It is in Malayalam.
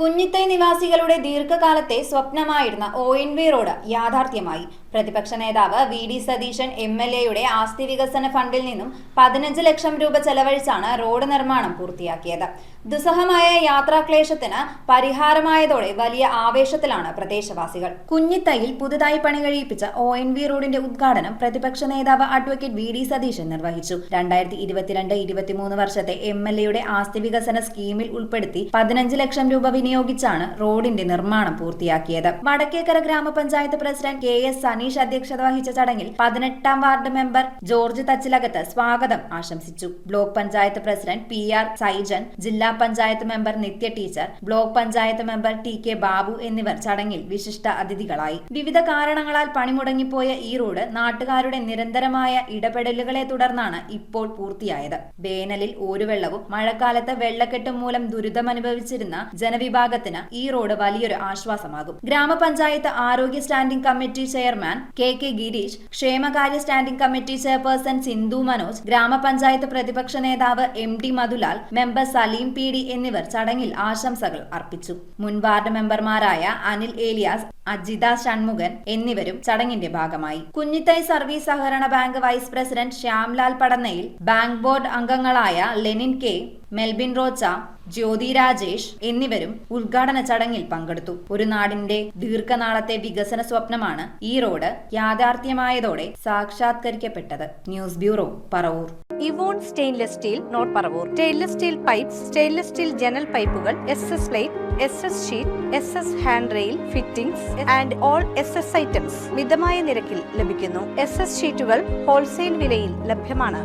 കുഞ്ഞിത്തൈ നിവാസികളുടെ ദീർഘകാലത്തെ സ്വപ്നമായിരുന്ന ഒ എൻ വി റോഡ് യാഥാർത്ഥ്യമായി. പ്രതിപക്ഷ നേതാവ് V D Satheesan M L എയുടെ ആസ്തി വികസന ഫണ്ടിൽ നിന്നും പതിനഞ്ച് ലക്ഷം രൂപ ചെലവഴിച്ചാണ് റോഡ് നിർമ്മാണം പൂർത്തിയാക്കിയത്. ദുസ്സഹമായ യാത്രാക്ലേശത്തിന് പരിഹാരമായതോടെ വലിയ ആവേശത്തിലാണ് പ്രദേശവാസികൾ. കുഞ്ഞിത്തയിൽ പുതുതായി പണി കഴിയിപ്പിച്ച ഒ എൻ വി റോഡിന്റെ ഉദ്ഘാടനം പ്രതിപക്ഷ നേതാവ് അഡ്വക്കേറ്റ് വി ഡി സതീശൻ നിർവഹിച്ചു. രണ്ടായിരത്തി ഇരുപത്തിരണ്ട് ഇരുപത്തിമൂന്ന് വർഷത്തെ എം എൽ എയുടെ ആസ്തി വികസന സ്കീമിൽ ഉൾപ്പെടുത്തി പതിനഞ്ച് ലക്ഷം രൂപ വിനിയോഗിച്ചാണ് റോഡിന്റെ നിർമ്മാണം പൂർത്തിയാക്കിയത്. വടക്കേക്കര ഗ്രാമപഞ്ചായത്ത് പ്രസിഡന്റ് കെ എസ് സനീഷ് അധ്യക്ഷത വഹിച്ച ചടങ്ങിൽ പതിനെട്ടാം വാർഡ് മെമ്പർ ജോർജ് തച്ചിലകത്ത് സ്വാഗതം ആശംസിച്ചു. Block panchayat president P R Saijan ജില്ലാ panchayat member Nithya teacher block panchayat member T K Babu എന്നിവർ ചടങ്ങിൽ വിശിഷ്ട അതിഥികളായി. വിവിധ കാരണങ്ങളാൽ പണിമുടങ്ങിപ്പോയ ഈ റോഡ് നാട്ടുകാരുടെ നിരന്തരമായ ഇടപെടലുകളെ തുടർന്നാണ് ഇപ്പോൾ പൂർത്തിയായത്. വേനലിൽ ഓരുവെള്ളവും മഴക്കാലത്ത് വെള്ളക്കെട്ടും മൂലം ദുരിതമനുഭവിച്ചിരുന്ന ജനവിഭാഗത്തിന് ഈ റോഡ് വലിയൊരു ആശ്വാസമാകും. ഗ്രാമപഞ്ചായത്ത് ആരോഗ്യ standing committee chairman K K Gireesh ക്ഷേമകാര്യ standing committee chairperson Sindhu Manoj ഗ്രാമപഞ്ചായത്ത് പ്രതിപക്ഷ നേതാവ് M D Madhulal member Saleem P D എന്നിവർ ചടങ്ങിൽ ആശംസകൾ അർപ്പിച്ചു. മുൻ വാർഡ് മെമ്പർമാരായ അനിൽ ഏലിയാസ് അജിത ഷൺമുഖൻ എന്നിവരും ചടങ്ങിന്റെ ഭാഗമായി. കുഞ്ഞിത്തൈ സർവീസ് സഹകരണ bank vice president Shyamlal Padannayil bank board അംഗങ്ങളായ ലെനിൻ കെ മെൽബിൻ റോച്ച ജ്യോതി രാജേഷ് എന്നിവരും ഉദ്ഘാടന ചടങ്ങിൽ പങ്കെടുത്തു. ഒരു നാടിന്റെ ദീർഘനാളത്തെ വികസന സ്വപ്നമാണ് ഈ റോഡ് യാഥാർത്ഥ്യമായതോടെ സാക്ഷാത്കരിക്കപ്പെട്ടത്. News bureau Paravur. Evon stainless steel not Paravur. Stainless steel pipe stainless steel ജനൽ പൈപ്പുകൾ S S plate S S sheet S S hand rail fittings and all S S items മിതമായ നിരക്കിൽ ലഭിക്കുന്നു. എസ് എസ് ഷീറ്റുകൾ ഹോൾസെയിൽ വിലയിൽ ലഭ്യമാണ്.